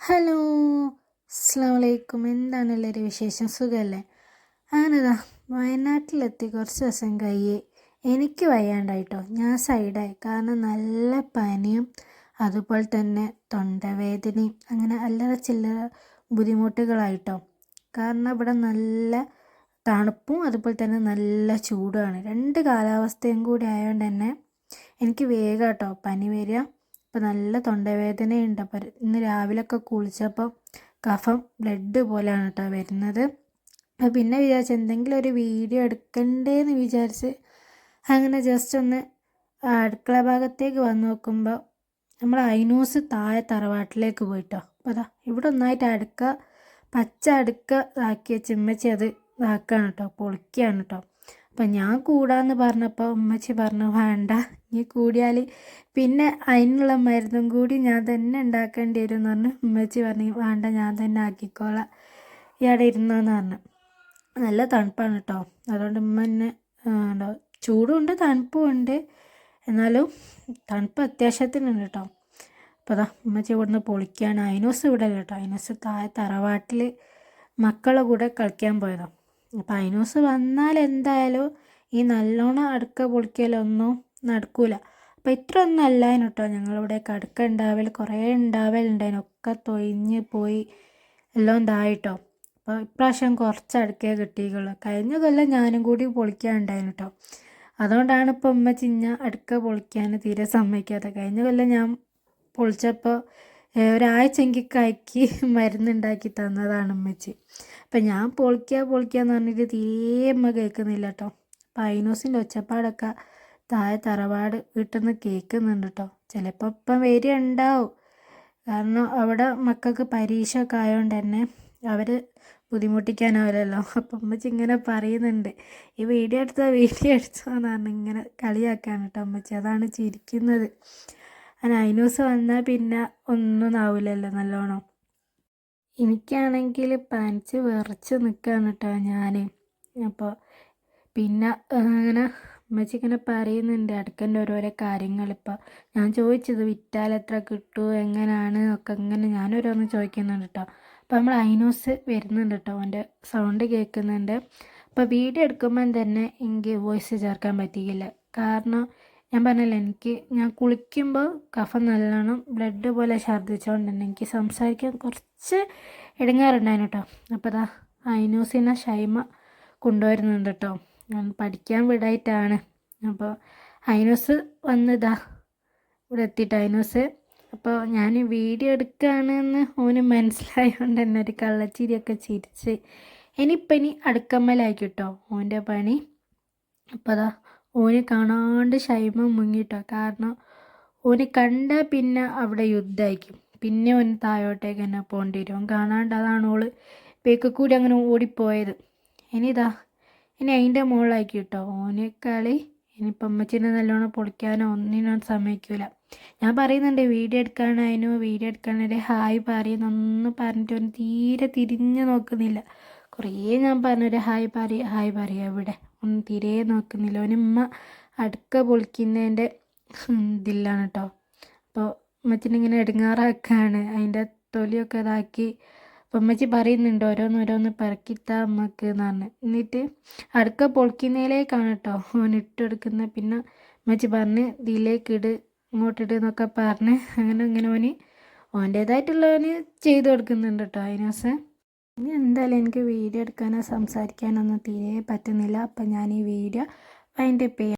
Hello അസ്സാം വലൈക്കും എന്താണ് എല്ലാവരും വിശേഷം? സുഖമല്ലേ അങ്ങനെതാ വയനാട്ടിലെത്തി കുറച്ച് ദിവസം കഴിയേ എനിക്ക് വയ്യാണ്ടായിട്ടോ. ഞാൻ സൈഡായി. കാരണം നല്ല പനിയും അതുപോലെ തന്നെ തൊണ്ടവേദനയും അങ്ങനെ അല്ലറ ചില്ലറ ബുദ്ധിമുട്ടുകളായിട്ടോ. കാരണം ഇവിടെ നല്ല തണുപ്പും അതുപോലെ തന്നെ നല്ല ചൂടുമാണ്. രണ്ട് കാലാവസ്ഥയും കൂടി ആയതുകൊണ്ട് തന്നെ എനിക്ക് വേഗം കേട്ടോ പനി വരിക. അപ്പോൾ നല്ല തൊണ്ടവേദനയുണ്ട്. അപ്പോൾ ഇന്ന് രാവിലെയൊക്കെ കുളിച്ചപ്പോൾ കഫം ബ്ലഡ് പോലെയാണ് കേട്ടോ വരുന്നത്. അപ്പോൾ പിന്നെ വിചാരിച്ചു എന്തെങ്കിലും ഒരു വീഡിയോ എടുക്കണ്ടേന്ന് വിചാരിച്ച് അങ്ങനെ ജസ്റ്റ് ഒന്ന് അടുക്കള ഭാഗത്തേക്ക് വന്ന് നോക്കുമ്പോൾ നമ്മൾ ഐനൂസ് താഴെ തറവാട്ടിലേക്ക് പോയിട്ടോ. അപ്പോൾ അതാ ഇവിടെ ഒന്നായിട്ട് അടുക്ക പച്ച അടുക്ക ഇതാക്കി ചിമ്മച്ചി അത് ഇതാക്കുകയാണ് കേട്ടോ പൊളിക്കുകയാണ് കേട്ടോ അപ്പം ഞാൻ കൂടാന്ന് പറഞ്ഞപ്പോൾ ഉമ്മച്ചി പറഞ്ഞു വേണ്ട നീ കൂടിയാൽ പിന്നെ അതിനുള്ള മരുന്നും കൂടി ഞാൻ തന്നെ ഉണ്ടാക്കേണ്ടി വരും എന്ന് പറഞ്ഞു ഉമ്മച്ചി പറഞ്ഞു വേണ്ട ഞാൻ തന്നെ ആക്കിക്കോളാം. ഇയാടെ ഇരുന്നോന്ന് പറഞ്ഞു. നല്ല തണുപ്പാണ് കേട്ടോ അതുകൊണ്ട് ഉമ്മ എന്നെ ചൂടുണ്ട് തണുപ്പും ഉണ്ട്. എന്നാലും തണുപ്പ് അത്യാവശ്യത്തിനുണ്ട് കേട്ടോ അപ്പോൾ അതാ ഉമ്മച്ചി ഇവിടുന്ന് പൊളിക്കുകയാണ് അയനോസ് ഇവിടെ കേട്ടോ. അയനോസ് താഴെ തറവാട്ടിൽ മക്കളെ കൂടെ കളിക്കാൻ പോയതാണ് അപ്പം അയിനൂസ് വന്നാൽ എന്തായാലും ഈ നല്ലോണം അടുക്ക പൊളിക്കലൊന്നും നടക്കൂല. അപ്പം ഇത്ര ഒന്നും അല്ലായിരുന്നു കേട്ടോ ഞങ്ങളിവിടെ കടുക്ക ഉണ്ടാവൽ കുറേ ഉണ്ടാവലുണ്ടായിരുന്നു തൊയിഞ്ഞ് പോയി എല്ലാം ഇതായിട്ടോ. അപ്പോൾ ഇപ്രാവശ്യം കുറച്ച് അടുക്കേ കിട്ടിയിട്ടുള്ളൂ. കഴിഞ്ഞ കൊല്ലം ഞാനും കൂടി പൊളിക്കാനുണ്ടായിരുന്നു കേട്ടോ അതുകൊണ്ടാണ് ഇപ്പോൾ ഉമ്മ ചിഞ്ഞ അടുക്ക പൊളിക്കാൻ തീരെ സമ്മതിക്കാത്തത്. കഴിഞ്ഞ കൊല്ലം ഞാൻ പൊളിച്ചപ്പോൾ ഒരാഴ്ചയെങ്കിൽ കൈക്ക് മരുന്നുണ്ടാക്കി തന്നതാണ് അമ്മച്ചി അപ്പം ഞാൻ പൊളിക്കുക പൊളിക്കുക എന്ന് പറഞ്ഞിട്ട് തീരെ അമ്മ കേൾക്കുന്നില്ല കേട്ടോ അപ്പം ഒച്ചപ്പാടൊക്കെ താഴെ തറവാട് വീട്ടിൽ കേൾക്കുന്നുണ്ട് കേട്ടോ ചിലപ്പോൾ ഇപ്പം ഉണ്ടാവും കാരണം അവിടെ മക്കൾക്ക് പരീക്ഷ ഒക്കെ ആയതുകൊണ്ട് തന്നെ അവർ ബുദ്ധിമുട്ടിക്കാനാവില്ലല്ലോ. അപ്പം അമ്മച്ചി ഇങ്ങനെ പറയുന്നുണ്ട്. ഈ വീഡിയോ എടുത്തോ വീഡിയോ എടുത്തോ എന്ന് പറഞ്ഞ് ഇങ്ങനെ കളിയാക്കാണ് കേട്ടോ അമ്മച്ചി അതാണ് ചിരിക്കുന്നത്. അങ്ങനെ ഐനൂസ് വന്നാൽ പിന്നെ ഒന്നും ആവില്ലല്ലോ നല്ലോണം. എനിക്കാണെങ്കിൽ പനിച്ച് വിറച്ച് നിൽക്കുകയാണ് കേട്ടോ ഞാൻ അപ്പോൾ പിന്നെ അങ്ങനെ അമ്മച്ചി ഇങ്ങനെ പറയുന്നുണ്ട് അടുക്കന്റെ ഓരോരോ കാര്യങ്ങൾ ഇപ്പോൾ ഞാൻ ചോദിച്ചത് വിറ്റാൽ എത്ര കിട്ടും എങ്ങനെയാണ് ഒക്കെ ഇങ്ങനെ ഞാനോരോന്ന് ചോദിക്കുന്നുണ്ട് കേട്ടോ അപ്പോൾ നമ്മൾ ഐനോസ് വരുന്നുണ്ട് കേട്ടോ അവന്റെ സൗണ്ട് കേൾക്കുന്നുണ്ട്. അപ്പോൾ വീഡിയോ എടുക്കുമ്പം തന്നെ എനിക്ക് വോയിസ് ചേർക്കാൻ പറ്റിയില്ല. കാരണം ഞാൻ പറഞ്ഞല്ലോ എനിക്ക് ഞാൻ കുളിക്കുമ്പോൾ കഫം നല്ലോണം ബ്ലഡ് പോലെ ഛർദ്ദിച്ചുകൊണ്ട് തന്നെ എനിക്ക് സംസാരിക്കാൻ കുറച്ച് ഇടങ്ങാറുണ്ടായിരുന്നു കേട്ടോ അപ്പോൾ അതാ ഐനൂസിനെ ഷൈമ കൊണ്ടുവരുന്നുണ്ട് കേട്ടോ ഞാൻ പഠിക്കാൻ വിടായിട്ടാണ്. അപ്പോൾ ഐനൂസ് വന്നതാ ഇവിടെ എത്തിയിട്ട് ഐനൂസ് അപ്പോൾ ഞാൻ വീഡിയോ എടുക്കുകയാണെന്ന് ഓന് മനസ്സിലായതുകൊണ്ട് തന്നെ ഒരു കള്ളച്ചിരിയൊക്കെ ചിരിച്ച് ഇനിയിപ്പം ഇനി അടുക്കമ്മലായിക്കിട്ടോ ഓന്റെ പണി. അപ്പോൾ അതാ ഓന് കാണാണ്ട് ശൈമ മുങ്ങിട്ടോ. കാരണം ഓന് കണ്ടാൽ പിന്നെ അവിടെ യുദ്ധമായിരിക്കും. പിന്നെ ഓന് താഴോട്ടേക്ക് തന്നെ പോകേണ്ടി വരും. കാണാണ്ട് അതാണ് ഓൾ പേക്ക് അങ്ങനെ ഓടിപ്പോയത്. ഇനി ഇതാ ഇനി അതിന്റെ മുകളിലാക്കി കേട്ടോ. ഓനെ കളി ഇനിയിപ്പം അമ്മച്ചിനെ നല്ലോണം പൊളിക്കാനോ ഒന്നിനും സമ്മതിക്കൂല. ഞാൻ പറയുന്നുണ്ട് വീഡിയോ എടുക്കാനായിരുന്നു വീഡിയോ എടുക്കാനായിട്ട് ഹായ് പറയുന്നൊന്നും പറഞ്ഞിട്ട് ഓന് തീരെ തിരിഞ്ഞു നോക്കുന്നില്ല. കുറേ ഞാൻ പറഞ്ഞൊരു ഹായ് പറയ ഹായ് പറയുക ഇവിടെ. ഒന്നും തീരെ നോക്കുന്നില്ല. ഉമ്മ അടുക്ക പൊളിക്കുന്നതിന്റെ ഇതില്ലാണ് കേട്ടോ അപ്പോൾ ഉമ്മച്ചിനിങ്ങനെ എടുങ്ങാറാക്കാണ്. അതിന്റെ തൊലിയൊക്കെ ഇതാക്കി അപ്പം അമ്മച്ചി പറയുന്നുണ്ട് ഓരോന്ന് ഓരോന്ന് പറക്കിത്താ അമ്മയ്ക്ക് എന്ന് പറഞ്ഞ്. എന്നിട്ട് അടുക്ക പൊളിക്കുന്നതിലേക്കാണ് കേട്ടോ ഓൻ ഇട്ടെടുക്കുന്നത് പിന്നെ അമ്മച്ചി പറഞ്ഞ് ഇതിലേക്ക് ഇട് ഇങ്ങോട്ടിട്ട് എന്നൊക്കെ പറഞ്ഞ്. അങ്ങനെ അങ്ങനെ ഓന് ഓന്റേതായിട്ടുള്ളവന് ചെയ്തു കൊടുക്കുന്നുണ്ട് കേട്ടോ അതിനോസ് ഇനി എന്തായാലും എനിക്ക് വീഡിയോ എടുക്കാനോ സംസാരിക്കാനോ ഒന്നും തീരെ പറ്റുന്നില്ല. അപ്പം ഞാൻ ഈ വീഡിയോ വൈൻഡപ്പ് ചെയ്യാം.